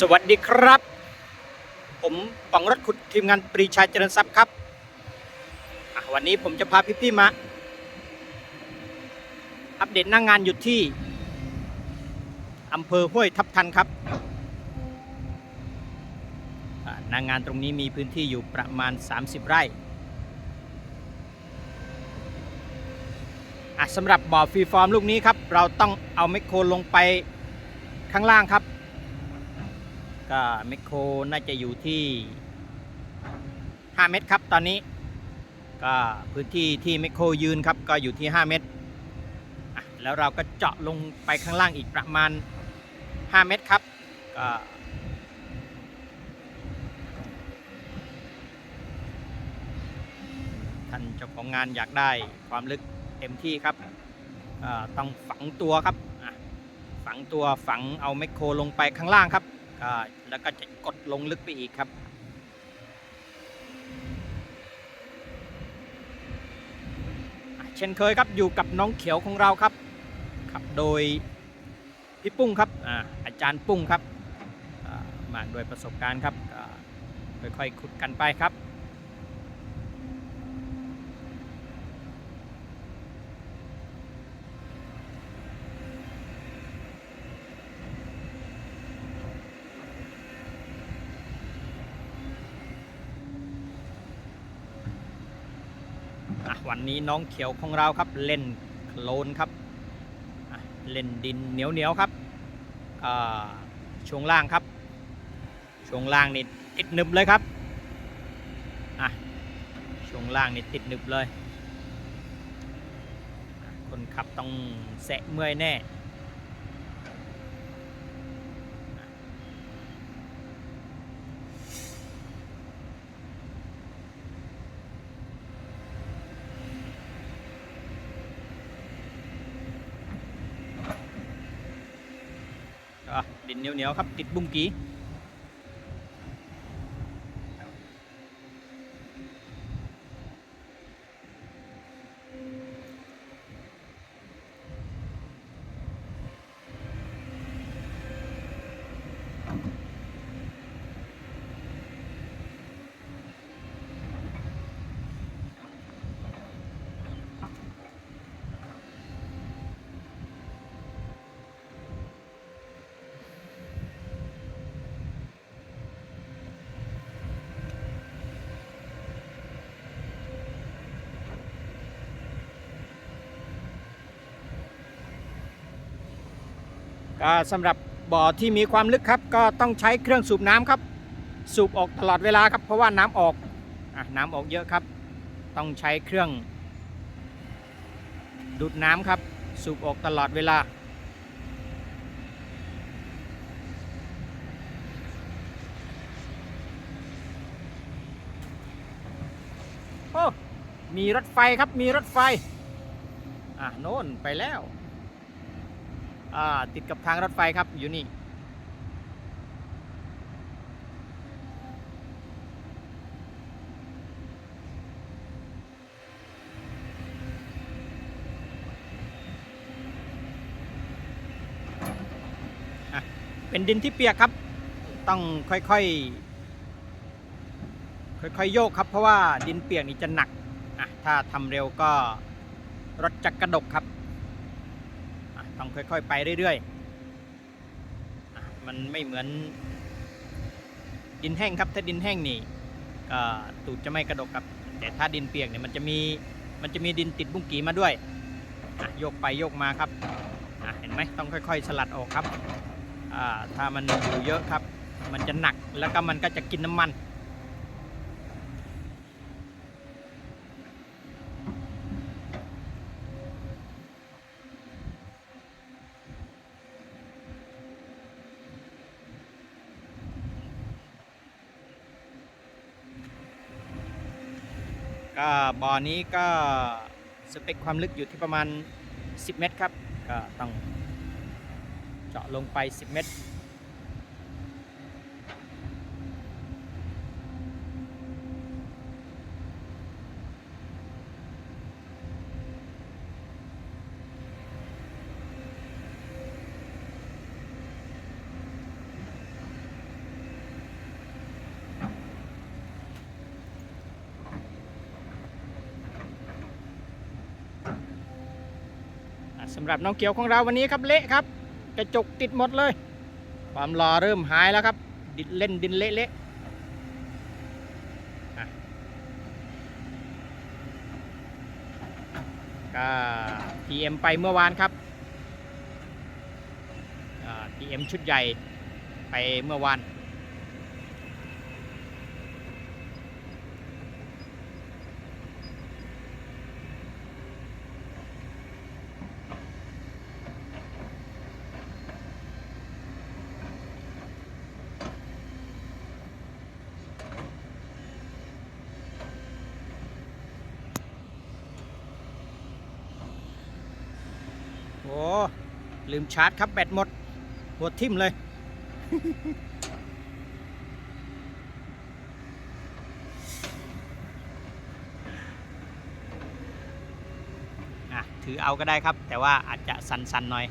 สวัสดีครับ ผมป๋องรถขุดทีมงานปรีชาเจริญทรัพย์ครับ วันนี้ผมจะพาพี่ๆมา อัปเดตหน้างงานอยู่ที่อำเภอห้วยทับทันครับหน้างงานตรงนี้มีพื้นที่อยู่ประมาณ 30 ไร่อะสำหรับบ่อฟรีฟอร์มลูกนี้ครับ เราต้องเอาแมคโครลงไปข้างล่างครับ ก็แมคโครน่าจะอยู่ที่ 5 เมตรครับตอนนี้ ก็พื้นที่ที่แมคโครยืนครับก็อยู่ที่ 5 เมตร แล้วเราก็เจาะลงไปข้างล่างอีกประมาณ 5 เมตรครับก็ท่านเจ้าของงานอยากได้ความลึกเต็มที่ครับต้องฝังตัวครับฝังตัวฝังเอาแมคโครลงไปข้างล่างครับ ช่ แล้วก็จะกดลงลึกไปอีกครับ เช่นเคยครับอยู่กับน้องเขียวของเราครับ ขับโดยพี่ปุ้งครับอาอาจารย์ปุ้งครับมามาด้วยประสบการณ์ครับค่อยๆขุดกันไปครับ นี้น้องเขียวของเราครับเล่นโคลนครับเล่นดินเหนียวเหนียวๆครับช่วงล่างครับ ช่วงล่างนี่ติดหนึบเลยครับอะช่วงล่างนี่ติดหนึบเลย คนขับต้องแสะเมื่อยแน่ เหนียวเหนียวๆครับติดบุ้งกี้ สำหรับบ่อที่มีความลึกครับ ก็ต้องใช้เครื่องสูบน้ำครับ สูบออกตลอดเวลาครับ เพราะว่าน้ำออกอน้ำออกเยอะครับ ต้องใช้เครื่อง ดูดน้ำครับ สูบออกตลอดเวลาโอ้มีรถไฟครับมีรถไฟ อะโน่นไปแล้ว ติดกับทางรถไฟครับอยู่นี่เป็นดินที่เปียกครับ ต้องค่อยๆ ค่อยๆ โยกครับ เพราะว่าดินเปียกนี่จะหนักอะถ้าทำเร็วก็รถจะกระดกครับ ต้องค่อยๆ ไปเรื่อยๆ มันไม่เหมือนดินแห้งครับ ถ้าดินแห้งนี่ก็ตูดจะไม่กระดกครับ แต่ถ้าดินเปียกเนี่ยมันจะมีมันจะมีดินติดบุ้งกีมาด้วยโยกไปโยกมาครับเห็นไหมต้องค่อย ๆ สลัดออกครับถ้ามันอยู่เยอะครับ มันจะหนักแล้วก็มันก็จะกินน้ำมัน ก็ บ่อนี้ก็สเปคความลึกอยู่ที่ประมาณ 10 เมตรครับ ก็ต้องเจาะลงไป 10 เมตร สำหรับน้องเขียวของเราวันนี้ครับเละครับกระจกติดหมดเลย ความรอเริ่มหายแล้วครับ ดินเล่นดินเละเละอะก็ PM ไปเมื่อวานครับอ่า PM ชุดใหญ่ไปเมื่อวาน โอ้ ลืมชาร์จครับแบตหมด หัวทิ่มเลยอะถือเอาก็ได้ครับ แต่ว่าอาจจะสันๆหน่อย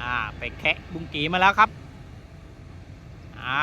อ่าไปแคะบุงกีมาแล้วครับอ่า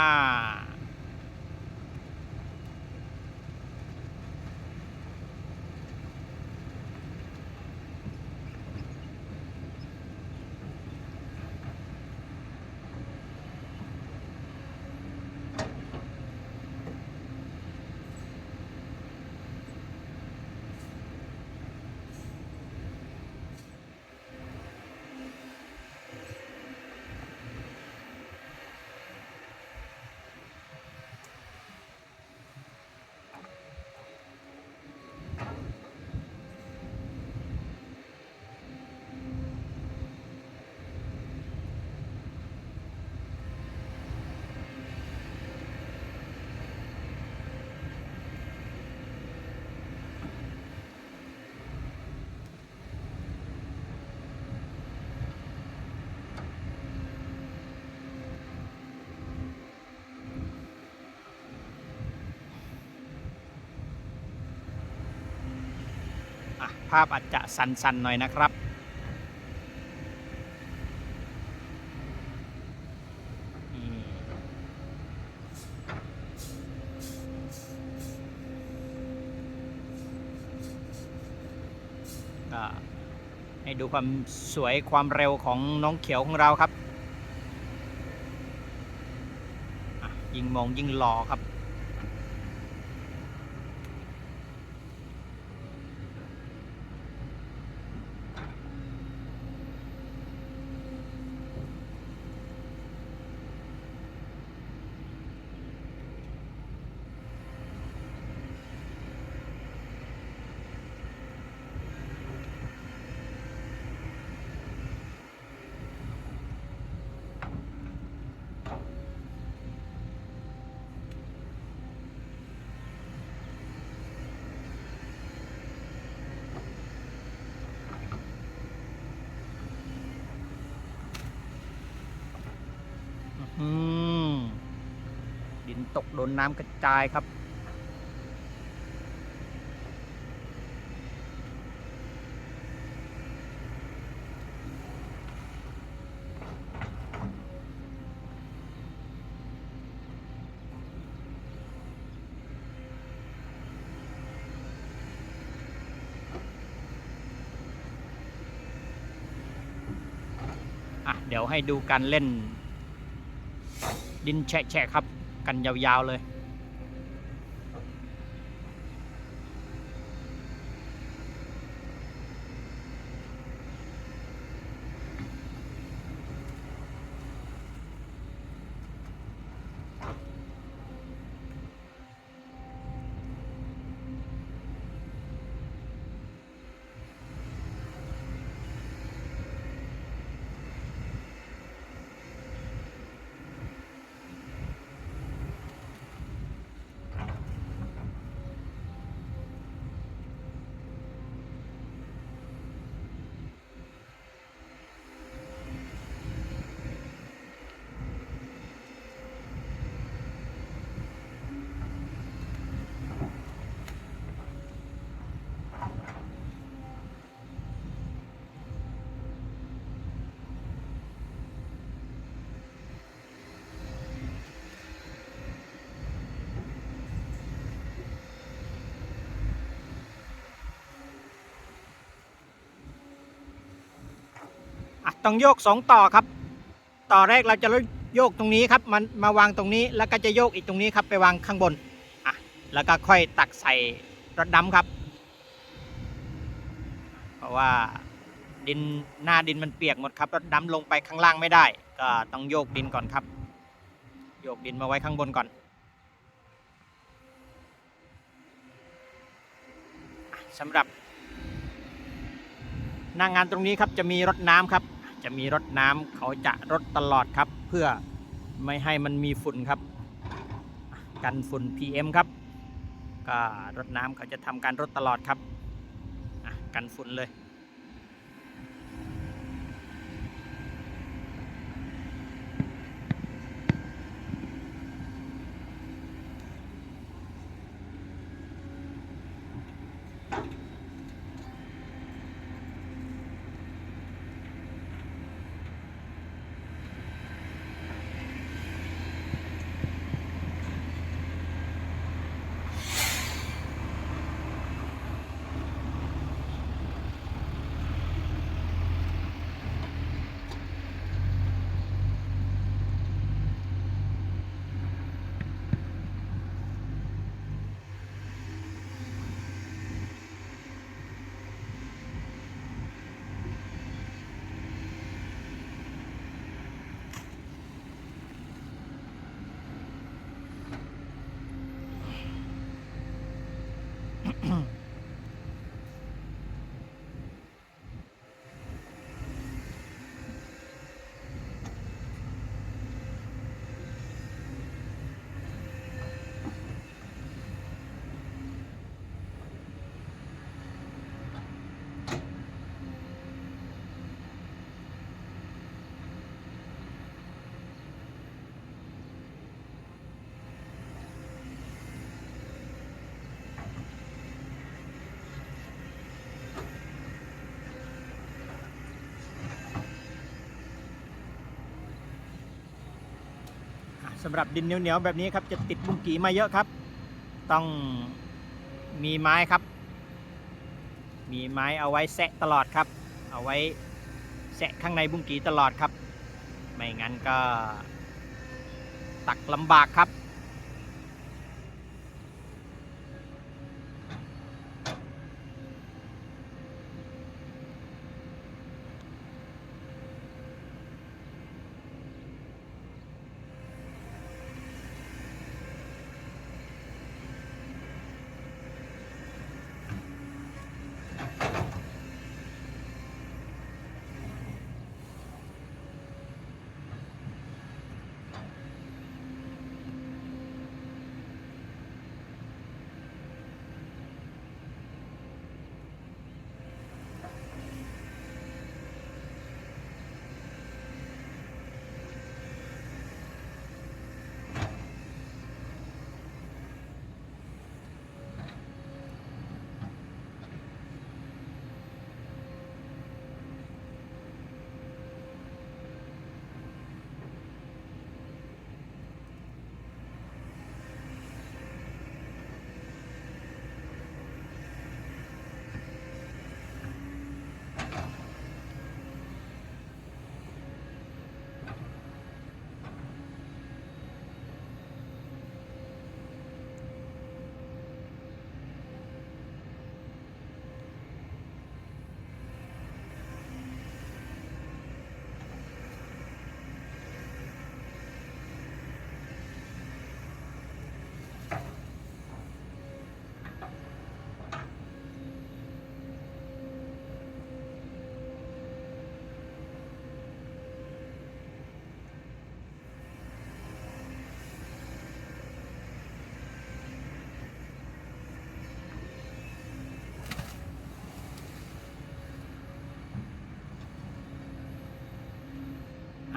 อะ ภาพอาจจะสั้นๆหน่อยนะครับ ให้ดูความสวยความเร็วของน้องเขียวของเราครับ ยิงมองยิงหล่อครับ อืมดินตกโดนน้ำกระจายครับ อะ เดี๋ยวให้ดูการเล่น ดินแฉะๆครับ กันยาวๆเลย ต้องโยกสองต่อครับ ต่อแรกเราจะโยกตรงนี้ครับมันมาวางตรงนี้แล้วก็จะโยกอีกตรงนี้ครับไปวางข้างบนอะแล้วก็ค่อยตักใส่รถดำครับ เพราะว่าดินหน้าดินมันเปียกหมดครับรถดำลงไปข้างล่างไม่ได้ ก็ต้องโยกดินก่อนครับ โยกดินมาไว้ข้างบนก่อนสำหรับหน้างานตรงนี้ครับจะมีรถน้ำครับ จะมีรถน้ำเขาจะรถตลอดครับ เพื่อไม่ให้มันมีฝุ่นครับ กันฝุ่น PM ครับ ก็รถน้ำเขาจะทำการรถตลอดครับกันฝุ่นเลย สำหรับดินเหนียวๆแบบนี้ครับจะติดบุ้งกีมาเยอะครับ ต้องมีไม้ครับ มีไม้เอาไว้แซะตลอดครับ เอาไว้แซะข้างในบุ้งกีตลอดครับ ไม่งั้นก็ตักลำบากครับ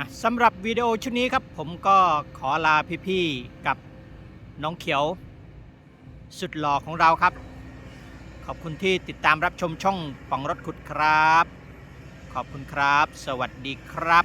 อะสำหรับวิดีโอชุดนี้ครับ ผมก็ขอลาพี่ๆกับน้องเขียว สุดหล่อของเราครับ ขอบคุณที่ติดตามรับชมช่องป่องรถขุดครับ ขอบคุณครับ สวัสดีครับ